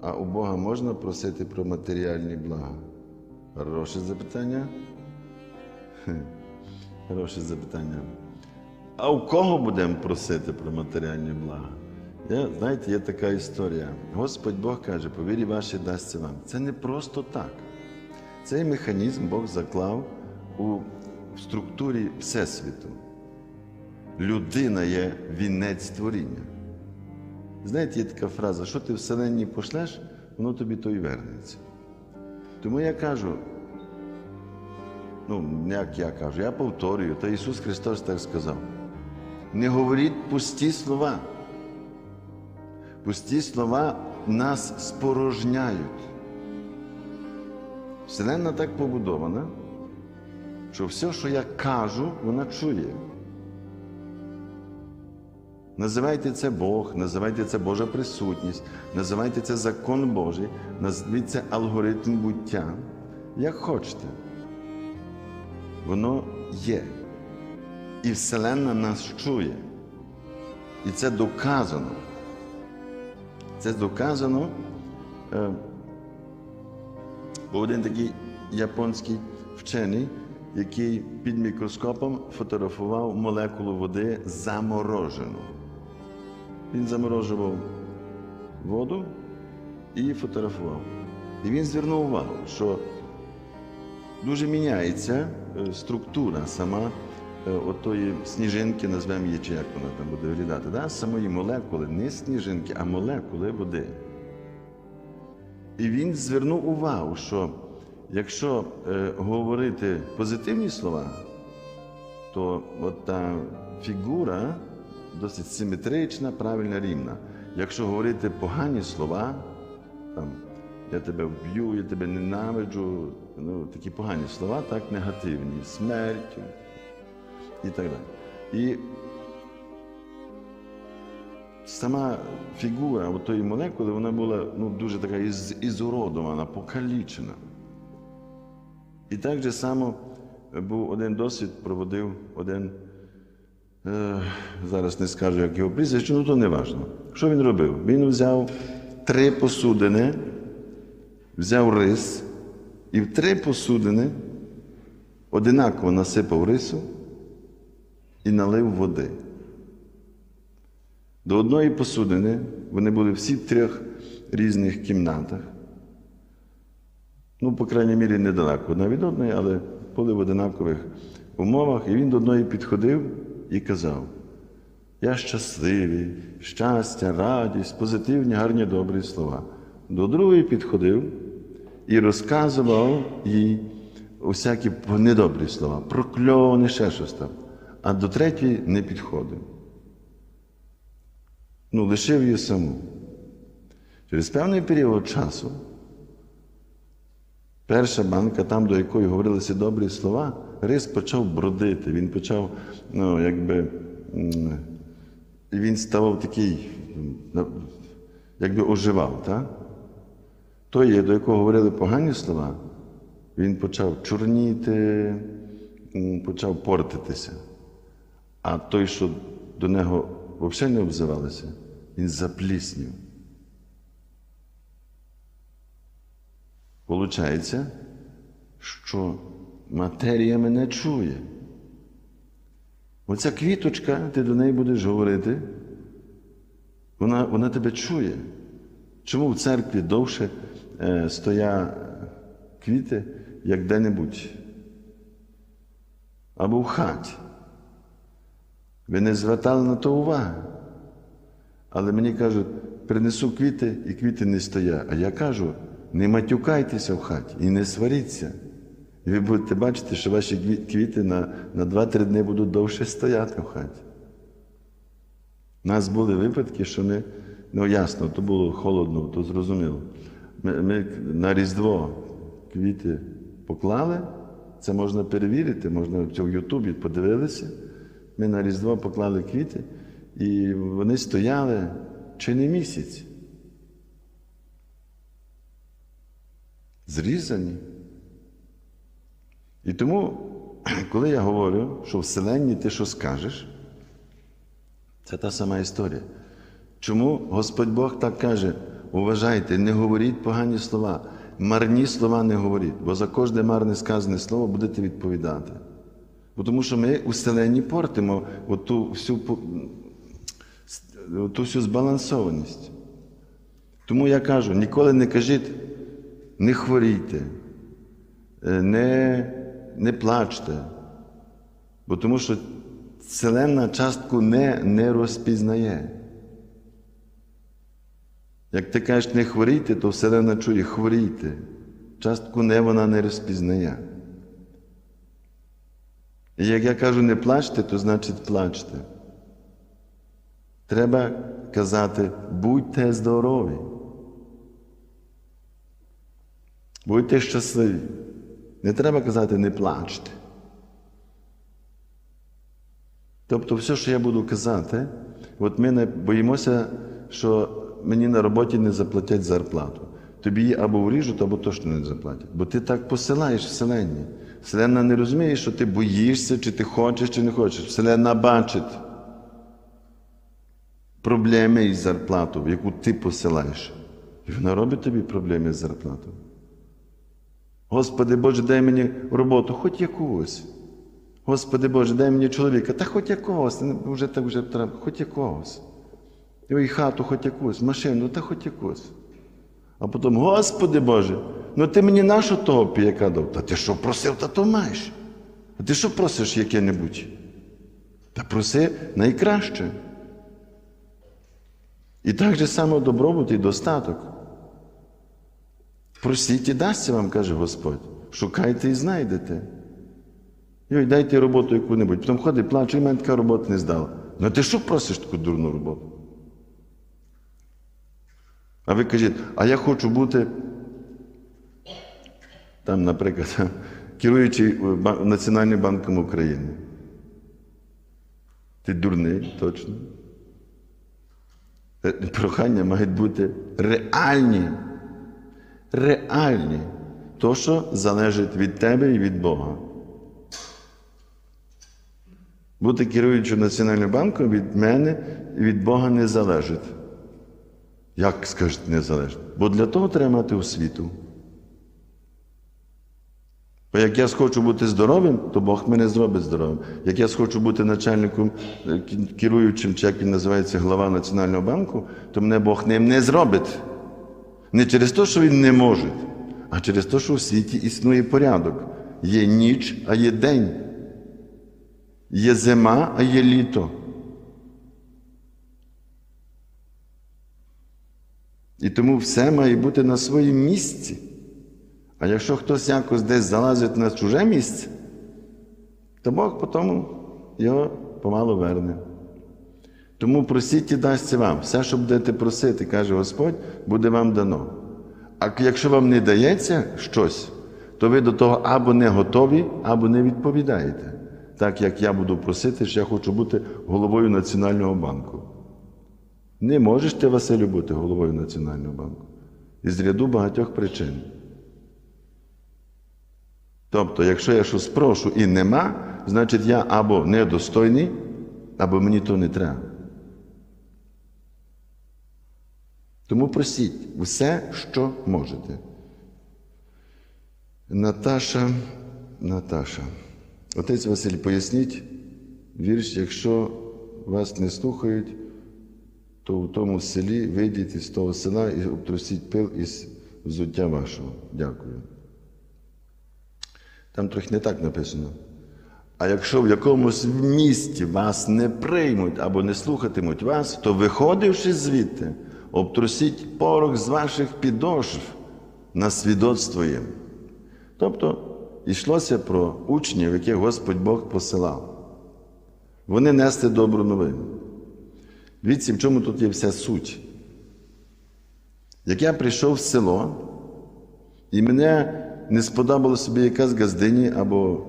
А у Бога можна просити про матеріальні блага? Хороше запитання. Хороше запитання. А у кого будемо просити про матеріальні блага? Я, знаєте, є така історія. Господь Бог каже, по вірі вашій дасться вам. Це не просто так. Цей механізм Бог заклав у структурі Всесвіту. Людина є вінець творіння. Знаєте, є така фраза, що ти вселенні пошлеш, воно тобі то й вернеться. Тому я кажу, ну, як я кажу, я повторюю, та Ісус Христос так сказав. Не говоріть пусті слова. Пусті слова нас спорожняють. Вселенна так побудована, що все, що я кажу, вона чує. Називайте це Бог, називайте це Божа присутність, називайте це закон Божий, назвіть це алгоритм буття, як хочете. Воно є. І Вселенна нас чує. І це доказано. Це доказано. Е, був один такий японський вчений, який під мікроскопом фотографував молекулу води заморожену. Він заморожував воду і фотографував. І він звернув увагу, що дуже міняється е, структура сама е, отої сніжинки, назвемо її, чи як вона там буде виглядати, да? самої молекули, не сніжинки, а молекули води. І він звернув увагу, що якщо е, говорити позитивні слова, то от та фігура досить симетрична, правильна, рівна. Якщо говорити погані слова, там я тебе вб'ю, я тебе ненавиджу, ну, такі погані слова, так негативні, смерть і так далі. І сама фігура тої молекули, вона була ну, дуже така із, ізуродована, покалічена. І так же само був один досвід, проводив один, зараз не скажу, як його прізвище, ну то не важливо. Що він робив? Він взяв три посудини, взяв рис і в три посудини одинаково насипав рису і налив води. До одної посудини вони були всі в трьох різних кімнатах. Ну, по крайній мірі, недалеко одна від одної, але були в одинакових умовах. І він до одної підходив і казав: Я щасливий, щастя, радість, позитивні, гарні, добрі слова. До другої підходив і розказував їй усякі недобрі слова, прокльони, ще щось там. А до третьої не підходив. Ну, лишив її саму. Через певний період часу перша банка, там, до якої говорилися добрі слова, рис почав бродити. Він почав, ну, якби, він ставав такий, якби оживав. Так? Той, до якого говорили погані слова, він почав чорніти, почав портитися. А той, що до нього взагалі не обзивалися, він запліснів. Получається, що матерія мене чує. Оця квіточка, ти до неї будеш говорити, вона, вона тебе чує. Чому в церкві довше е, стоять квіти, як де-небудь? Або в хаті? Ви не звертали на то уваги. Але мені кажуть, принесу квіти, і квіти не стоять. А я кажу, не матюкайтеся в хаті і не сваріться. І ви будете бачити, що ваші квіти на, на 2-3 дні будуть довше стояти в хаті. У нас були випадки, що ми, ну ясно, то було холодно, то зрозуміло. Ми, ми на Різдво квіти поклали, це можна перевірити, можна в Ютубі подивилися. Ми на Різдво поклали квіти, і вони стояли чи не місяць. Зрізані. І тому, коли я говорю, що в Вселенні ти що скажеш, це та сама історія. Чому Господь Бог так каже: уважайте, не говоріть погані слова, марні слова не говоріть, бо за кожне марне сказане слово будете відповідати. Бо тому що ми у селені портимо оту всю, по- ту всю збалансованість. Тому я кажу, ніколи не кажіть, не хворійте, е, не, не плачте. Бо тому що Вселенна частку не, не розпізнає. Як ти кажеш не хворійте, то Вселенна чує хворійте. Частку не вона не розпізнає. І як я кажу не плачте, то значить плачте. Треба казати, будьте здорові. Будьте щасливі. Не треба казати не плачте. Тобто, все, що я буду казати, от ми не боїмося, що мені на роботі не заплатять зарплату. Тобі її або вріжуть, або точно не заплатять. Бо ти так посилаєш Вселенні. Вселенна не розуміє, що ти боїшся, чи ти хочеш, чи не хочеш. Вселенна бачить проблеми із зарплатою, яку ти посилаєш. І вона робить тобі проблеми з зарплатою. Господи Боже, дай мені роботу, хоч якусь. Господи Боже, дай мені чоловіка, та хоч якогось, вже так вже треба, хоч якогось. І хату хоч якусь, машину, та хоч якусь. А потім, Господи Боже, ну ти мені нашу того піяка дав? Та ти що просив, та то маєш. А ти що просиш яке-небудь? Та проси найкраще. І так же само добробут і достаток. Просіть і дасться вам, каже Господь. Шукайте і знайдете. Йой, дайте роботу яку-небудь. Потім ходить, плаче, і мене така робота не здала. Ну ти що просиш таку дурну роботу? А ви кажіть, а я хочу бути, там, наприклад, керуючий Національним банком України. Ти дурний, точно. Е, Прохання мають бути реальні. Реальні. То, що залежить від тебе і від Бога. Бути керуючим Національним банком від мене і від Бога не залежить. Як скажете, не залежить? Бо для того треба мати освіту. Бо як я схочу бути здоровим, то Бог мене зробить здоровим. Як я схочу бути начальником, е, керуючим, чи як він називається, глава Національного банку, то мене Бог ним не зробить. Не через те, що він не може, а через те, що у світі існує порядок. Є ніч, а є день. Є зима, а є літо. І тому все має бути на своєму місці. А якщо хтось якось десь залазить на чуже місце, то Бог потім його помалу верне. Тому просіть і дасться вам. Все, що будете просити, каже Господь, буде вам дано. А якщо вам не дається щось, то ви до того або не готові, або не відповідаєте. Так як я буду просити, що я хочу бути головою Національного банку. Не можеш ти, Василю, бути головою Національного банку. Із ряду багатьох причин. Тобто, якщо я щось прошу і нема, значить я або недостойний, або мені то не треба. Тому просіть усе, що можете. Наташа, Наташа. Отець Василь, поясніть вірш, якщо вас не слухають, то в тому селі вийдіть із того села і обтрусіть пил із взуття вашого. Дякую. Там трохи не так написано. А якщо в якомусь місті вас не приймуть або не слухатимуть вас, то виходивши звідти, обтрусіть порох з ваших підошв на свідоцтво їм. Тобто йшлося про учнів, яких Господь Бог посилав. Вони несли добру новину. Дивіться, в чому тут є вся суть. Як я прийшов в село, і мене не сподобало собі якась газдині або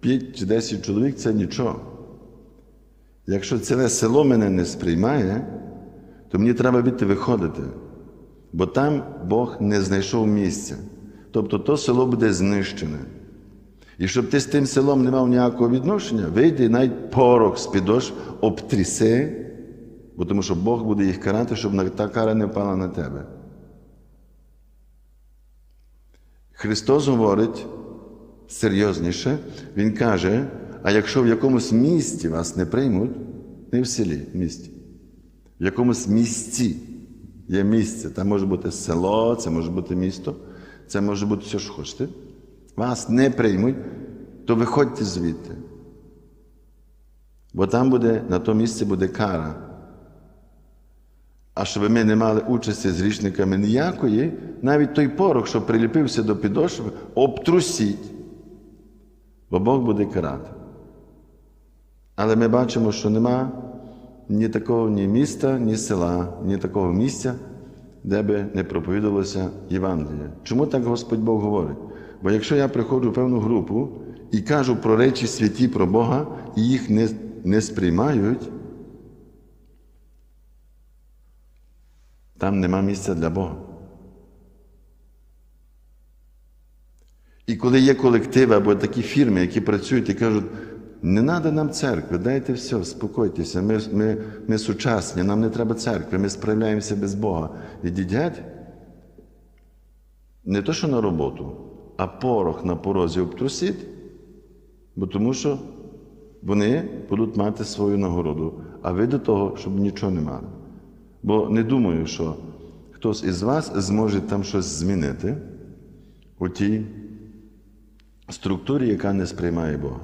5 чи 10 чоловік, це нічого. Якщо ціле село мене не сприймає, то мені треба від виходити, бо там Бог не знайшов місця. Тобто то село буде знищене. І щоб ти з тим селом не мав ніякого відношення, вийди навіть порох з підош обтріси, Бо тому що Бог буде їх карати, щоб та кара не впала на тебе. Христос говорить серйозніше, Він каже: а якщо в якомусь місті вас не приймуть, не в селі, в місті, в якомусь місці є місце, там може бути село, це може бути місто, це може бути все, що хочете. Вас не приймуть, то виходьте звідти. Бо там буде, на тому місці буде кара. А щоб ми не мали участі з грішниками ніякої, навіть той порох, що приліпився до підошви, обтрусіть, бо Бог буде карати. Але ми бачимо, що нема ні такого ні міста, ні села, ні такого місця, де би не проповідалося Євангеліє. Чому так Господь Бог говорить? Бо якщо я приходжу в певну групу і кажу про речі святі про Бога, і їх не, не сприймають, там нема місця для Бога. І коли є колективи або такі фірми, які працюють і кажуть, не треба нам церкви, дайте все, спокойтеся, ми, ми, ми сучасні, нам не треба церкви, ми справляємося без Бога. Ідіть геть, не то, що на роботу, а порох на порозі обтрусіть, бо тому що вони будуть мати свою нагороду, а ви до того, щоб нічого не мали. Бо не думаю, що хтось із вас зможе там щось змінити у тій структурі, яка не сприймає Бога.